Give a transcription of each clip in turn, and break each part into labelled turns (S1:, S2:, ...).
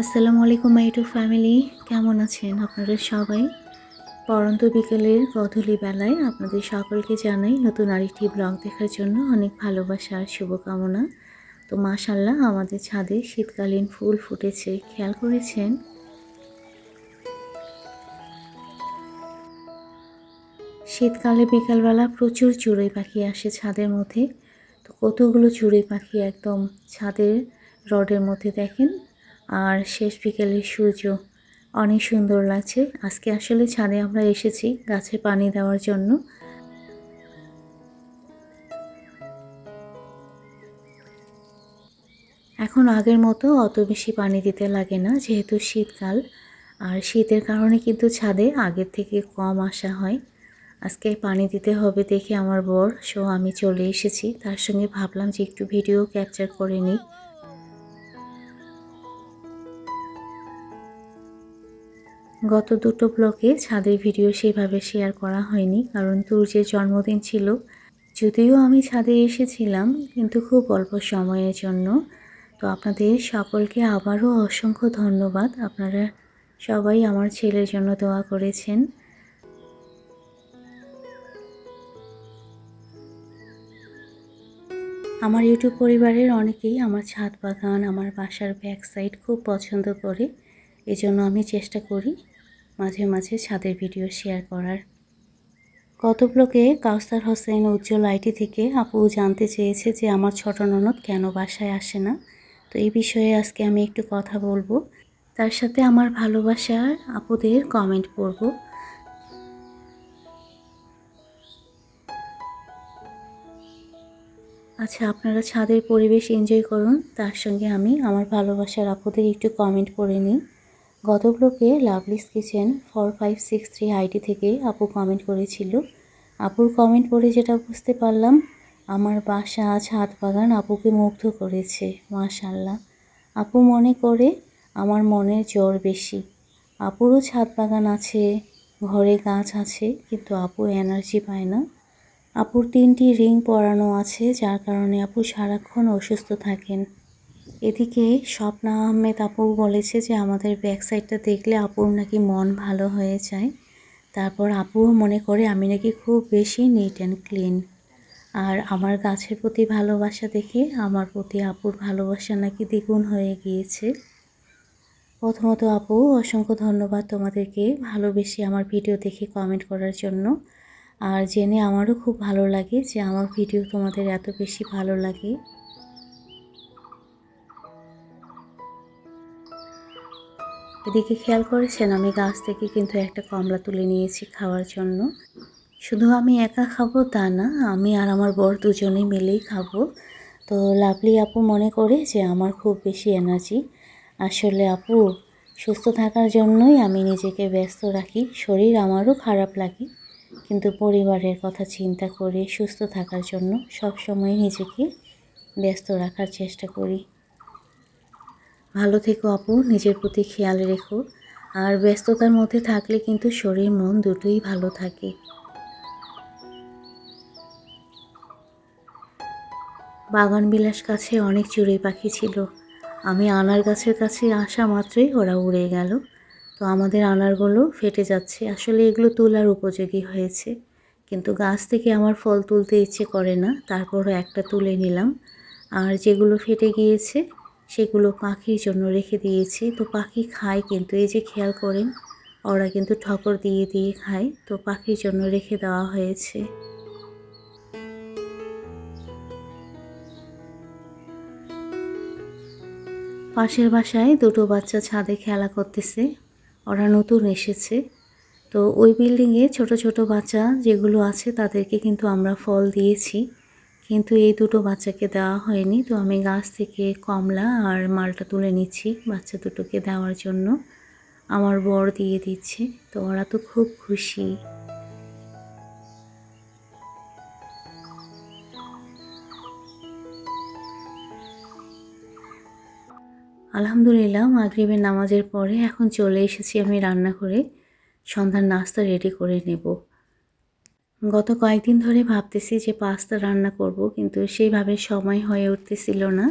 S1: আসসালামু আলাইকুম মাইটু ফ্যামিলি। কেমন আছেন আপনারা সবাই? পরন্ত বিকেলের গধূলি বেলায় আপনাদের সকলকে জানাই নতুন আরেকটি ব্লগ দেখার জন্য অনেক ভালোবাসা আর শুভকামনা। তো মাশাল্লাহ আমাদের ছাদে শীতকালীন ফুল ফুটেছে, খেয়াল করেছেন? শীতকালে বিকালবেলা প্রচুর চড়ুই পাখি আসে ছাদের মধ্যে। তো কতগুলো চড়ুই পাখি একদম ছাদের রডের মধ্যে দেখেন? আর শেষ বিকেলের সূর্য। অনেক সুন্দর লাগছে। আজকে আসলে ছাদে আমরা এসেছি গাছে পানি দেওয়ার জন্য। এখন আগের মতো অত বেশি পানি দিতে লাগে না, যেহেতু শীতকাল। আর শীতের কারণে কিন্তু ছাদে আগের থেকে কম আসা হয়। আজকে পানি দিতে হবে দেখে আমার বর, সো আমি চলে এসেছি। তার সঙ্গে ভাবলাম যে একটু ভিডিও ক্যাপচার করে নিই। গত দুটো ব্লকে ছাদের ভিডিও সেভাবে শেয়ার করা হয়নি, কারণ তুর্যের জন্মদিন ছিল। যদিও আমি ছাদে এসেছিলাম, কিন্তু খুব অল্প সময়ের জন্য। তো আপনাদের সকলকে আবারও অসংখ্য ধন্যবাদ। আপনারা সবাই আমার ছেলের জন্য দোয়া করেছেন। আমার ইউটিউব পরিবারের অনেকেই আমার ছাদ বাগান, আমার বাসার ব্যাক সাইড খুব পছন্দ করে। এজন্য আমি চেষ্টা করি মাঝে মাঝে ছাদের ভিডিও শেয়ার করার। গত ব্লকে কাউসার হোসেন উজ্জ্বল আইটি থেকে আপু জানতে চেয়েছে যে আমার ছোট ননদ কেন বাসায় আসে না। তো এই বিষয়ে আজকে আমি একটু কথা বলব। তার সাথে আমার ভালোবাসার আপুদের কমেন্ট পড়ব আচ্ছা আপনারা ছাদের পরিবেশ এনজয় করুন। তার সঙ্গে আমি আমার ভালোবাসার আপুদের একটু কমেন্ট করে নিই। গত ব্লকে Lovely's kitchen four five six three ID থেকে আপু কমেন্ট করেছিল। আপুর কমেন্ট পড়ে যেটা বুঝতে পারলাম, আমার বাসা ছাদ বাগান আপুকে মুগ্ধ করেছে মাশাল্লাহ আপু মনে করে আমার মনের জ্বর বেশি। আপুরও ছাদ বাগান আছে, ঘরে গাছ আছে, কিন্তু আপু এনার্জি পায় না। আপুর তিনটি রিং পরানো আছে, যার কারণে আপু সারাক্ষণ অসুস্থ থাকেন। এদিকে স্বপ্না আহমেদ আপু বলেছে যে, আমাদের ব্যাক সাইডটা দেখলে আপুর নাকি মন ভালো হয়ে যায়। তারপর আপুও মনে করে, আমি নাকি খুব বেশি নিট অ্যান্ড ক্লিন আর আমার গাছের প্রতি ভালোবাসা দেখে আমার প্রতি আপুর ভালোবাসা নাকি দ্বিগুণ হয়ে গিয়েছে। প্রথমত আপু, অসংখ্য ধন্যবাদ তোমাদেরকে ভালোবেসে আমার ভিডিও দেখে কমেন্ট করার জন্য। আর জেনে আমারও খুব ভালো লাগে যে, আমার ভিডিও তোমাদের এত বেশি ভালো লাগে। এদিকে খেয়াল করেছেন, আমি গাছ থেকে কিন্তু একটা কমলা তুলে নিয়েছি খাওয়ার জন্য। শুধু আমি একা খাব তা না, আমি আর আমার বর দুজনে মিলেই খাব। তো লাভলি আপু মনে করে যে আমার খুব বেশি এনার্জি। আসলে আপু, সুস্থ থাকার জন্যই আমি নিজেকে ব্যস্ত রাখি, শরীর আমারও খারাপ লাগে। কিন্তু পরিবারের কথা চিন্তা করে সুস্থ থাকার জন্য সবসময় নিজেকে ব্যস্ত রাখার চেষ্টা করি। ভালো থেকো আপু, নিজের প্রতি খেয়াল রেখো। আর ব্যস্ততার মধ্যে থাকলে কিন্তু শরীর, মন দুটোই ভালো থাকে। বাগান বিলাস কাছে অনেক চড়ুই পাখি ছিল। আমি আনার গাছের কাছে আসা মাত্রই ওরা উড়ে গেল। তো আমাদের আনারগুলো ফেটে যাচ্ছে। আসলে এগুলো তোলার উপযোগী হয়েছে। কিন্তু গাছ থেকে আমার ফল তুলতে ইচ্ছে করে না। তারপরও একটা তুলে নিলাম। আর যেগুলো ফেটে গিয়েছে সেগুলো পাখির জন্য রেখে দিয়েছি। তো পাখি খায় কিন্তু, এই যে খেয়াল করেন, ওরা কিন্তু ঠকর দিয়ে দিয়ে খায়। তো পাখির জন্য রেখে দেওয়া হয়েছে। পাশের বাসায় দুটো বাচ্চা ছাদে খেলা করতেছে। ওরা নতুন এসেছে। তো ওই বিল্ডিংয়ে ছোট ছোট বাচ্চা যেগুলো আছে, তাদেরকে কিন্তু আমরা ফল দিয়েছি। কিন্তু এই দুটো বাচ্চাকে দেওয়া হয়নি। তো আমি গাছ থেকে কমলা আর মালটা তুলে নিচ্ছি বাচ্চা দুটোকে দেওয়ার জন্য। আমার বর দিয়ে দিচ্ছে। তো ওরা তো খুব খুশি। আলহামদুলিল্লাহ, মাগরিবের নামাজের পরে এখন চলে এসেছি আমি রান্না করে সন্ধ্যার নাস্তা রেডি করে নেব। গত কয়েকদিন ধরে ভাবতেছি যে পাস্তা রান্না করব, কিন্তু সেইভাবে সময় হয়ে উঠতেছিল না।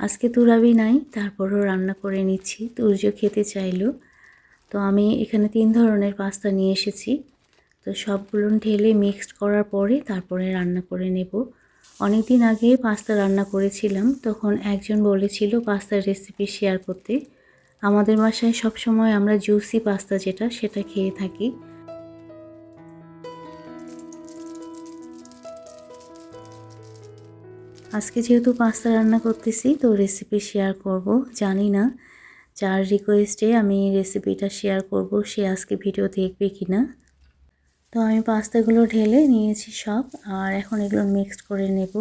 S1: আজকে তুরাবি নাই, তারপরও রান্না করে নিচ্ছি। তুর্য খেতে চাইলো। তো আমি এখানে তিন ধরনের পাস্তা নিয়ে এসেছি। তো সবগুলো ঢেলে মিক্সড করার পরে তারপরে রান্না করে নেব। অনেক দিন আগে পাস্তা রান্না করেছিলাম, তখন একজন বলেছিল পাস্তার রেসিপি শেয়ার করতে। আমাদের বাসায় সবসময় আমরা জুসি পাস্তা যেটা, সেটা খেয়ে থাকি। আজকে যেহেতু পাস্তা রান্না করতেছি, তো রেসিপি শেয়ার করব, জানি না যার রিকোয়েস্টে আমি রেসিপিটা শেয়ার করব, সে আজকে ভিডিও দেখবে কি না তো আমি পাস্তাগুলো ঢেলে নিয়েছি সব, আর এখন এগুলো মিক্সড করে নেব।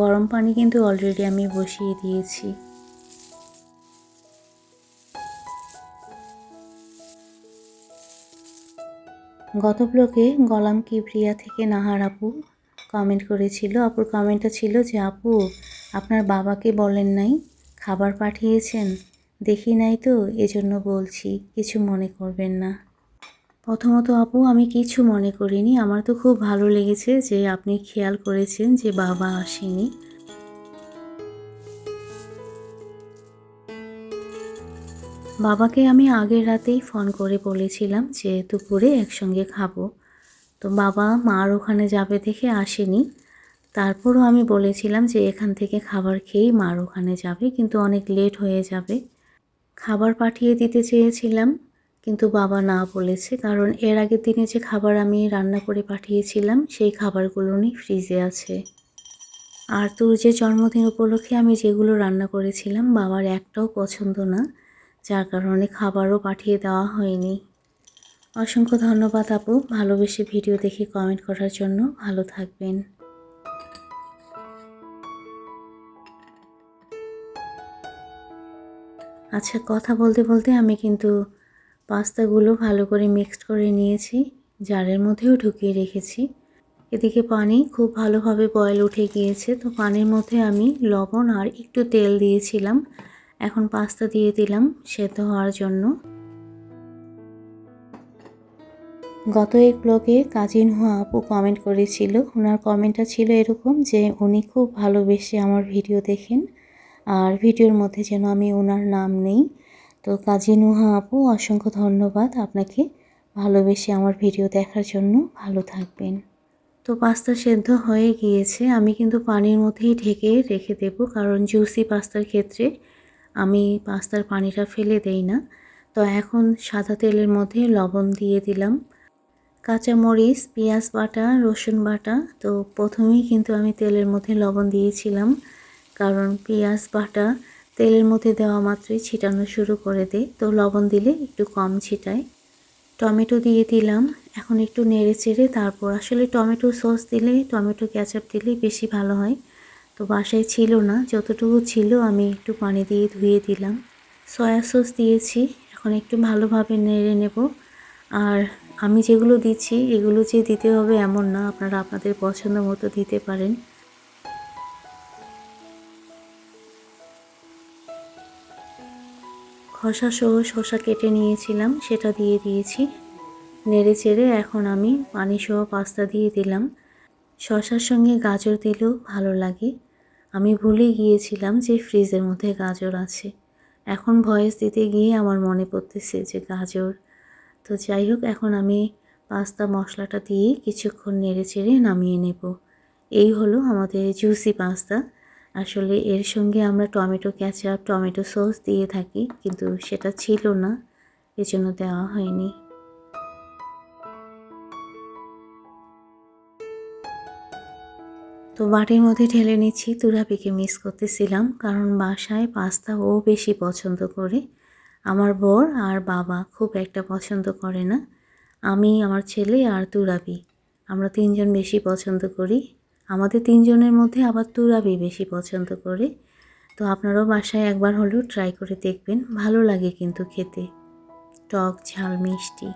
S1: গরম পানি কিন্তু অলরেডি আমি বসিয়ে দিয়েছি। গত ব্লকে গলাম কিবরিয়া থেকে নাহার আপু কমেন্ট করেছিল। আপুর কমেন্টটা ছিল যে, আপু, আপনার বাবাকে বলেন নাই, খাবার পাঠিয়েছেন? দেখি নাই তো, এজন্য বলছি, কিছু মনে করবেন না। প্রথমত, আপু, আমি কিছু মনে করিনি। আমার তো খুব ভালো লেগেছে যে, আপনি খেয়াল করেছেন যে, বাবা আসেনি। বাবাকে আমি আগের রাতেই ফোন করে বলেছিলাম যে, দুপুরে একসঙ্গে খাব। তো বাবা মার ওখানে যাবে দেখে আসেনি। তারপরও আমি বলেছিলাম যে এখান থেকে খাবার খেয়েই মার ওখানে যাবে, কিন্তু অনেক লেট হয়ে যাবে। খাবার পাঠিয়ে দিতে চেয়েছিলাম, কিন্তু বাবা না বলেছে। কারণ এর আগের দিনে যে খাবার আমি রান্না করে পাঠিয়েছিলাম, সেই খাবারগুলোই ফ্রিজে আছে। আর তোর যে জন্মদিন উপলক্ষে আমি যেগুলো রান্না করেছিলাম, বাবার একটাও পছন্দ না। যার কারণে খাবারও পাঠিয়ে দেওয়া হয়নি। অসংখ্য ধন্যবাদ আপু ভালোবেসে ভিডিও দেখে কমেন্ট করার জন্য। ভালো থাকবেন। আচ্ছা কথা বলতে বলতে আমি কিন্তু পাস্তাগুলো ভালো করে মিক্সড করে নিয়েছি, জারের মধ্যেও ঢুকিয়ে রেখেছি। এদিকে পানি খুব ভালোভাবে বয়েল উঠে গিয়েছে, তো পানির মধ্যে আমি লবণ আর একটু তেল দিয়েছিলাম। এখন পাস্তা দিয়ে দিলাম সেদ্ধ হওয়ার জন্য। গত এক ব্লগে কাজিন হওয়া আপু কমেন্ট করেছিল। ওনার কমেন্টটা ছিল এরকম যে, উনি খুব ভালোবেসে আমার ভিডিও দেখেন। আর ভিডিওর মধ্যে যেন আমি ওনার নাম নেই। তো কাজী নুহা আপু, অসংখ্য ধন্যবাদ আপনাকে ভালোবেসে আমার ভিডিও দেখার জন্য। ভালো থাকবেন। তো পাস্তা সেদ্ধ হয়ে গিয়েছে। আমি কিন্তু পানির মধ্যেই ঢেকে রেখে দেব, কারণ জুসি পাস্তার ক্ষেত্রে আমি পাস্তার পানিটা ফেলে দেই না। তো এখন সাদা তেলের মধ্যে লবণ দিয়ে দিলাম। কাঁচামরিচ, পেঁয়াজ বাটা, রসুন বাটা। তো প্রথমেই কিন্তু আমি তেলের মধ্যে লবণ দিয়েছিলাম, কারণ পেঁয়াজ বাটা তেলের মধ্যে দেওয়া মাত্রই ছিটানো শুরু করে দেয়। তো লবণ দিলে একটু কম ছিটায়। টমেটো দিয়ে দিলাম, এখন একটু নেড়ে চেড়ে তারপর আসলে টমেটো সস দিলে, টমেটো ক্যাচাপ দিলে বেশি ভালো হয়। তো বাসায় ছিল না, যতটুকু ছিল আমি একটু পানি দিয়ে ধুয়ে দিলাম। সয়া সস দিয়েছি, এখন একটু ভালোভাবে নেড়ে নেব। আর আমি যেগুলো দিচ্ছি, এগুলো যে দিতে হবে এমন না, আপনারা আপনাদের পছন্দ মতো দিতে পারেন। খসা সহ শসা কেটে নিয়েছিলাম, সেটা দিয়ে দিয়েছি। নেড়ে চেড়ে এখন আমি পানি সহ পাস্তা দিয়ে দিলাম। শসার সঙ্গে গাজর দিলেও ভালো লাগে। আমি ভুলে গিয়েছিলাম যে ফ্রিজের মধ্যে গাজর আছে। এখন ভয়েস দিতে গিয়ে আমার মনে পড়তেছে যে গাজর তো যাই হোক, এখন আমি পাস্তা মশলাটা দিয়ে কিছুক্ষণ নেড়ে চেড়ে নামিয়ে নেব। এই হলো আমাদের জুসি পাস্তা আসলে এর সঙ্গে আমরা টমেটো ক্যাচাপ টমেটো সস দিয়ে থাকি, কিন্তু সেটা ছিল না, এজন্য দেওয়া হয়নি। তো বাটির মধ্যে ঢেলে নিচ্ছি, তুরাপিকে মিস করতেছিলাম, কারণ বাসায় পাস্তা ও বেশি পছন্দ করে। আমার বর আর বাবা খুব একটা পছন্দ করে না। আমি, আমার ছেলে আর তুরাবি। আমরা তিনজন বেশি পছন্দ করি। আমাদের তিনজনের মধ্যে আবার তুরাবি বেশি পছন্দ করে। তো আপনারাও বাসায় একবার হলেও ট্রাই করে দেখবেন। ভালো লাগে কিন্তু খেতে। টক, ঝাল, মিষ্টি।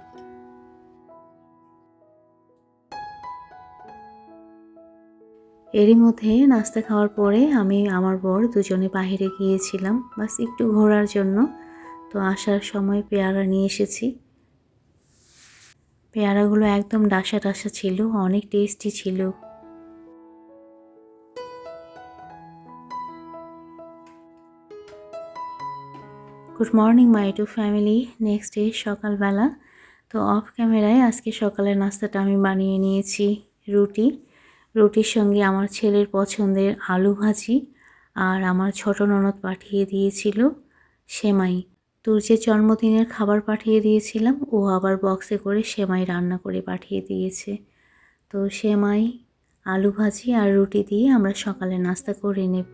S1: এরই মধ্যে নাস্তা খাওয়ার পরে আমি, আমার বর দুজনে বাহিরে গিয়েছিলাম। বাস একটু ঘোরার জন্য। তো আসার সময় পেয়ারা নিয়ে এসেছি। পেয়ারাগুলো একদম ডাসা ডাসা ছিল, অনেক টেস্টি ছিল। Good morning my to family next day সকালবেলা। তো অফ ক্যামেরায় আজকে সকালের নাস্তাটা আমি বানিয়ে নিয়েছি, রুটি। রুটির সঙ্গে আমার ছেলের পছন্দের আলু ভাজি আর আমার ছোট ননদ পাঠিয়ে দিয়েছিল সেমাই। তুর্যের জন্মদিনের খাবার পাঠিয়ে দিয়েছিলাম। ও আবার বক্সে করে সেমাই রান্না করে পাঠিয়ে দিয়েছে। তো সেমাই, আলু ভাজি আর রুটি দিয়ে আমরা সকালে নাস্তা করে নেব।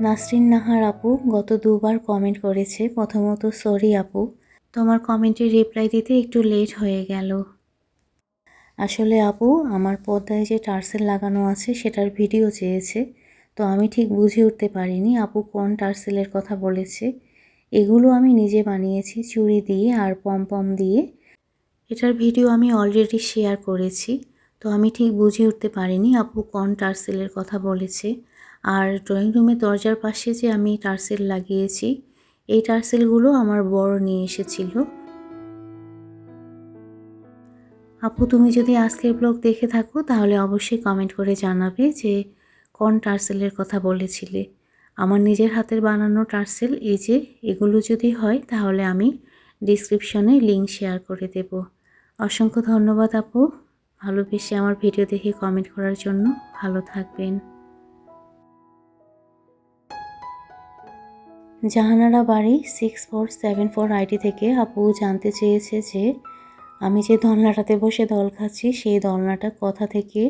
S1: নাসরিন নাহার আপু গত দুবার কমেন্ট করেছে। প্রথমত সরি আপু, তোমার কমেন্টের রিপ্লাই দিতে একটু লেট হয়ে গেল। আসলে আপু, আমার পর্দায় যে টার্সেল লাগানো আছে, সেটার ভিডিও চেয়েছে। তো আমি ঠিক বুঝে উঠতে পারিনি আপু কোন টার্সেলের কথা বলেছে। এগুলো আমি নিজে বানিয়েছি চুড়ি দিয়ে আর পম পম দিয়ে। এটার ভিডিও আমি অলরেডি শেয়ার করেছি, তো আমি ঠিক বুঝে উঠতে পারিনি আপু কোন টার্সেলের কথা বলেছে। আর ড্রয়িং রুমের দরজার পাশে যে আমি টার্সেল লাগিয়েছি, এই টার্সেলগুলো আমার বড় নিয়ে এসেছিল। আপু, তুমি যদি আজকের ব্লগ দেখে থাকো, তাহলে অবশ্যই কমেন্ট করে জানাবে যে কোন টার্সেলের কথা বলেছিলে? আমার নিজের হাতের বানানো টার্সেল, এই যে, এগুলো যদি হয়, তাহলে আমি ডিসক্রিপশনে লিঙ্ক শেয়ার করে দেব। অসংখ্য ধন্যবাদ আপু। ভালোবেসে আমার ভিডিও দেখে কমেন্ট করার জন্য ভালো থাকবেন। জাহানারা বাড়ি six four seven four ID থেকে আপু জানতে চেয়েছে যে, আমি যে দলনাটাতে বসে দল খাচ্ছি, সেই দলনাটা কথা থেকে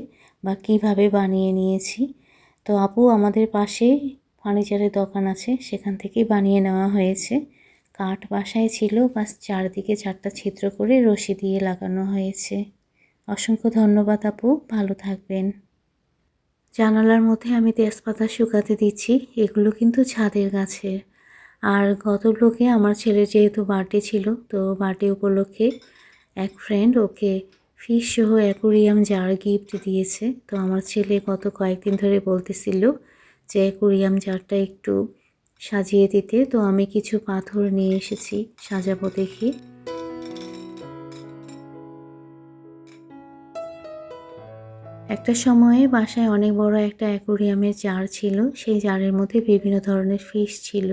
S1: বা কীভাবে বানিয়ে নিয়েছি? তো আপু, আমাদের পাশে ফার্নিচারের দোকান আছে, সেখান থেকেই বানিয়ে নেওয়া হয়েছে। কাঠ বাসায় ছিল, বাস চারদিকে চারটা ছিদ্র করে রশি দিয়ে লাগানো হয়েছে। অসংখ্য ধন্যবাদ আপু, ভালো থাকবেন। জানালার মধ্যে আমি তেজপাতা শুকাতে দিচ্ছি, এগুলো কিন্তু ছাদের গাছের আর গত ব্লকে আমার ছেলের যেহেতু বার্থডে ছিল, তো বার্থডে উপলক্ষে এক ফ্রেন্ড ওকে ফিশ সহ অ্যাকোরিয়াম জার গিফট দিয়েছে। তো আমার ছেলে গত কয়েকদিন ধরে বলতেছিল যে অ্যাকোরিয়াম জারটা একটু সাজিয়ে দিতে। তো আমি কিছু পাথর নিয়ে এসেছি সাজাবো দেখি। একটা সময়ে বাসায় অনেক বড় একটা অ্যাকোরিয়ামের জার ছিল। সেই জারের মধ্যে বিভিন্ন ধরনের ফিশ ছিল,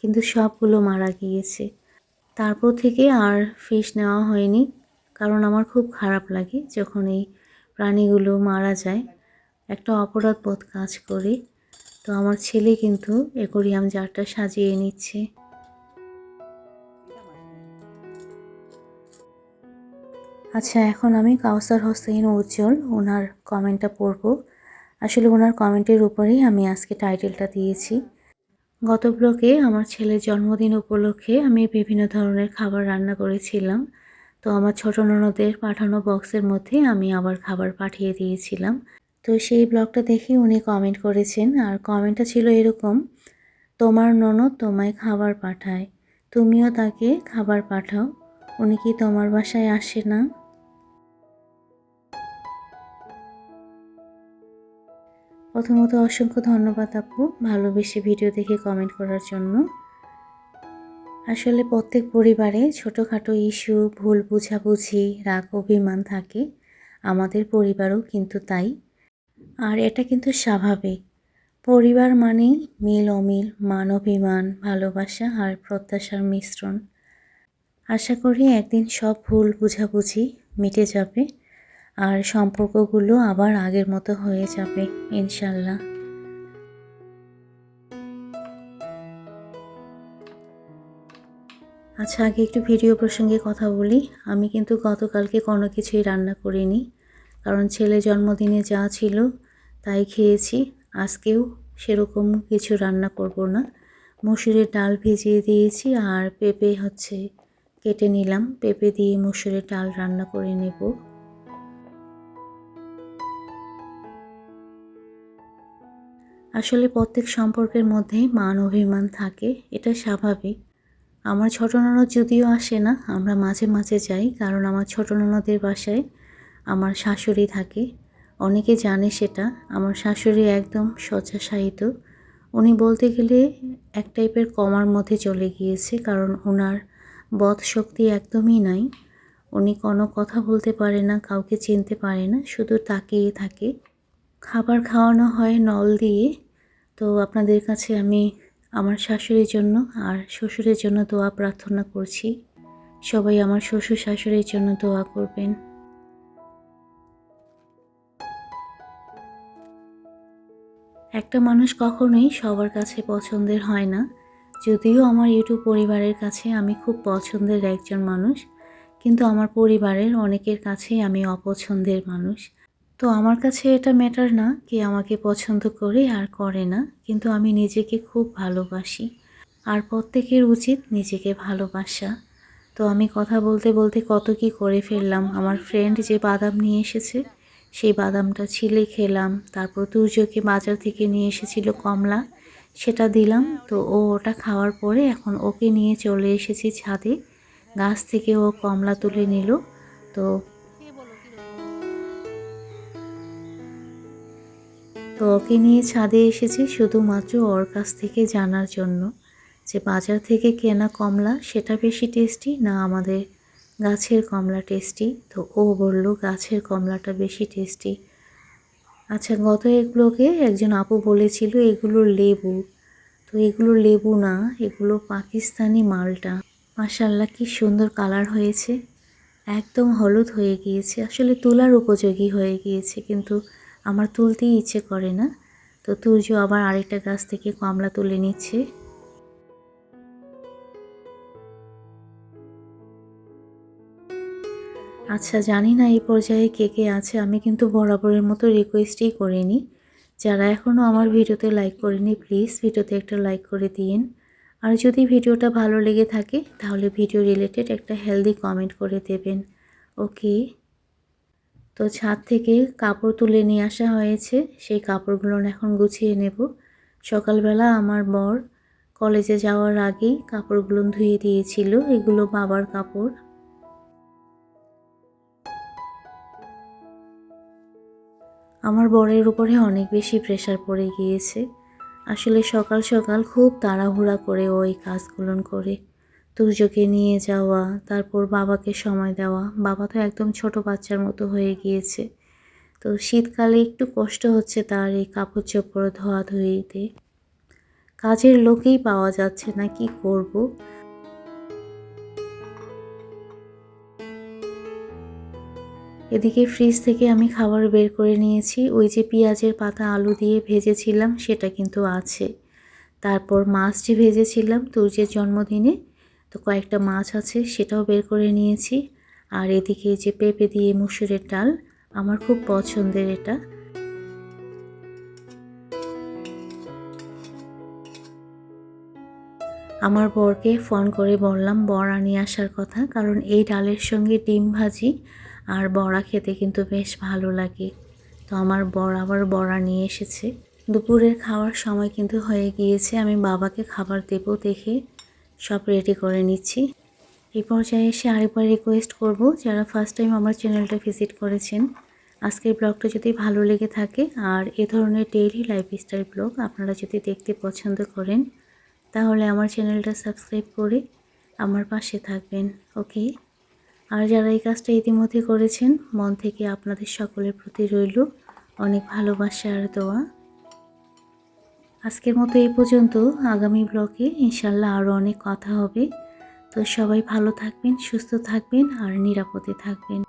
S1: কিন্তু সবগুলো মারা গিয়েছে। তারপর থেকে আর ফিশ নেওয়া হয়নি। কারণ আমার খুব খারাপ লাগে যখন এই প্রাণীগুলো মারা যায়। একটা অপরাধ বোধ কাজ করে। তো আমার ছেলে কিন্তু অ্যাকোরিয়াম জারটা সাজিয়ে নিচ্ছে। আচ্ছা এখন আমি কাউসার হোসেন উজ্জ্বল ওনার কমেন্টটা পড়ব। আসলে ওনার কমেন্টের উপরেই আমি আজকে টাইটেলটা দিয়েছি। গত ব্লকে আমার ছেলের জন্মদিন উপলক্ষে আমি বিভিন্ন ধরনের খাবার রান্না করেছিলাম। তো আমার ছোট ননদের পাঠানো বক্সের মধ্যে আমি আবার খাবার পাঠিয়ে দিয়েছিলাম। তো সেই ব্লগটা দেখে উনি কমেন্ট করেছেন, আর কমেন্টটা ছিল এরকম, তোমার ননদ তোমায় খাবার পাঠায়, তুমিও তাকে খাবার পাঠাও, উনি কি তোমার বাসায় আসে না? প্রথমত অসংখ্য ধন্যবাদ আপু ভালোবেসে ভিডিও দেখে কমেন্ট করার জন্য। আসলে প্রত্যেক পরিবারে ছোটোখাটো ইস্যু, ভুল বুঝাবুঝি, রাগ, অভিমান থাকে। আমাদের পরিবারও কিন্তু তাই। আর এটা কিন্তু স্বাভাবিক। পরিবার মানেই মিল অমিল, মান অভিমান, ভালোবাসা আর প্রত্যাশার মিশ্রণ। আশা করি একদিন সব ভুল বুঝাবুঝি মিটে যাবে। আর সম্পর্কগুলো আবার আগের মতো হয়ে যাবে, ইনশাল্লাহ। আচ্ছা আগে একটু ভিডিও প্রসঙ্গে কথা বলি। আমি কিন্তু গতকালকে কোনো কিছুই রান্না করিনি, কারণ ছেলে জন্মদিনে যা ছিল তাই খেয়েছি। আজকেও সেরকম কিছু রান্না করব না। মসুরের ডাল ভিজিয়ে দিয়েছি আর পেঁপে হচ্ছে কেটে নিলাম। পেঁপে দিয়ে মসুরের ডাল রান্না করে নেব। আসলে প্রত্যেক সম্পর্কের মধ্যেই মান অভিমান থাকে, এটা স্বাভাবিক। আমার ছোট ননদ যদিও আসে না, আমরা মাঝে মাঝে যাই, কারণ আমার ছোট ননদের বাসায় আমার শাশুড়ি থাকে। অনেকে জানে সেটা, আমার শাশুড়ি একদম শয্যাশায়িত উনি বলতে গেলে এক টাইপের কমার মধ্যে চলে গিয়েছে, কারণ ওনার বধ শক্তি একদমই নাই। উনি কোনো কথা বলতে পারে না, কাউকে চিনতে পারে না, শুধু তাকিয়ে থাকে। খাবার খাওয়ানো হয় নল দিয়ে। তো আপনাদের কাছে আমি আমার শাশুড়ির জন্য আর শ্বশুরের জন্য দোয়া প্রার্থনা করছি। সবাই আমার শ্বশুর শাশুড়ির জন্য দোয়া করবেন। একটা মানুষ কখনোই সবার কাছে পছন্দের হয় না। যদিও আমার ইউটিউব পরিবারের কাছে আমি খুব পছন্দের একজন মানুষ, কিন্তু আমার পরিবারের অনেকের কাছেই আমি অপছন্দের মানুষ। তো আমার কাছে এটা ম্যাটার না কে আমাকে পছন্দ করে আর করে না, কিন্তু আমি নিজেকে খুব ভালোবাসি। আর প্রত্যেকের উচিত নিজেকে ভালোবাসা। তো আমি কথা বলতে বলতে কত কি করে ফেললাম। আমার ফ্রেন্ড যে বাদাম নিয়ে এসেছে, সেই বাদামটা ছিলে খেলাম। তারপর তুর্যকে বাজার থেকে নিয়ে এসেছিল কমলা, সেটা দিলাম। তো ও ওটা খাওয়ার পরে এখন ওকে নিয়ে চলে এসেছি ছাদে। গাছ থেকে ও কমলা তুলে নিল। তো তো ওকে নিয়ে ছাদে এসেছি শুধুমাত্র ওর কাছ থেকে জানার জন্য। যে বাজার থেকে কেনা কমলা, সেটা বেশি টেস্টি না আমাদের গাছের কমলা টেস্টি? তো ও বলল, গাছের কমলাটা বেশি টেস্টি। আচ্ছা গত এগুলোকে একজন আপু বলেছিল, এগুলো লেবু। তো এগুলো লেবু না, এগুলো পাকিস্তানি মালটা। মাশাল্লাহ কি সুন্দর কালার হয়েছে। একদম হলুদ হয়ে গিয়েছে। আসলে তোলার উপযোগী হয়ে গিয়েছে, কিন্তু আমার তুলতেই ইচ্ছে করে না। তো তুর্য আবার আরেকটা গাছ থেকে কমলা তুলে নিচ্ছে। আচ্ছা জানি না এই পর্যায়ে কে কে আছে। আমি কিন্তু বরাবরের মতো রিকোয়েস্টই করিনি। যারা এখনও আমার ভিডিওতে লাইক করেনি প্লিজ ভিডিওতে একটা লাইক করে দিন আর যদি ভিডিওটা ভালো লেগে থাকে, তাহলে ভিডিও রিলেটেড একটা হেলদি কমেন্ট করে দেবেন। ওকে তো ছাদ থেকে কাপড় তুলে নিয়ে আসা হয়েছে। সেই কাপড়গুলো এখন গুছিয়ে নেব। সকালবেলা আমার বর কলেজে যাওয়ার আগেই কাপড়গুলো ধুয়ে দিয়েছিল। এগুলো বাবার কাপড়। আমার বরের উপরে অনেক বেশি প্রেশার পড়ে গিয়েছে। আসলে সকাল সকাল খুব তাড়াহুড়া করে ওই কাজগুলো করে। তুর্যকে নিয়ে যাওয়া, তারপর বাবাকে সময় দেওয়া। বাবা তো একদম ছোট বাচ্চার মতো হয়ে গিয়েছে। তো শীতকালে একটু কষ্ট হচ্ছে তার এই কাপড় চোপড় ধোয়া ধুইতে কাজের লোকেই পাওয়া যাচ্ছে না, কি করব? এদিকে ফ্রিজ থেকে আমি খাবার বের করে নিয়েছি। ওই যে পেঁয়াজের পাতা আলু দিয়ে ভেজেছিলাম, সেটা কিন্তু আছে। তারপর মাছ যে ভেজেছিলাম, তুর্যের জন্মদিনে তো কয়েকটা মাছ আছে, সেটাও বের করে নিয়েছি। আর এদিকে যে পেঁপে দিয়ে মুসুরের ডাল, আমার খুব পছন্দের এটা। আমার বরকে ফোন করে বললাম, বড়া নিয়ে আসার কথা, কারণ এই ডালের সঙ্গে ডিম ভাজি আর বড়া খেতে কিন্তু বেশ ভালো লাগে। তো আমার বর আবার বড়া নিয়ে এসেছে। দুপুরের খাওয়ার সময় কিন্তু হয়ে গিয়েছে, আমি বাবাকে খাবার দেব দেখে সব রেডি করে নিচ্ছি। এই পর্যায়ে এসে আরেকবার রিকোয়েস্ট করব, যারা ফার্স্ট টাইম আমার চ্যানেলটা ভিজিট করেছেন, আজকের ব্লগটা যদি ভালো লেগে থাকে, আর এ ধরনের ডেইলি লাইফস্টাইল ব্লগ আপনারা যদি দেখতে পছন্দ করেন, তাহলে আমার চ্যানেলটা সাবস্ক্রাইব করে আমার পাশে থাকবেন ওকে আর যারা এই কাজটা ইতিমধ্যে করেছেন, মন থেকে আপনাদের সকলের প্রতি রইল অনেক ভালোবাসা আর দোয়া। আজকের মতো এই পর্যন্ত। আগামী ব্লকে ইনশাল্লাহ আরও অনেক কথা হবে। তো সবাই ভালো থাকবেন, সুস্থ থাকবেন আর নিরাপদে থাকবেন।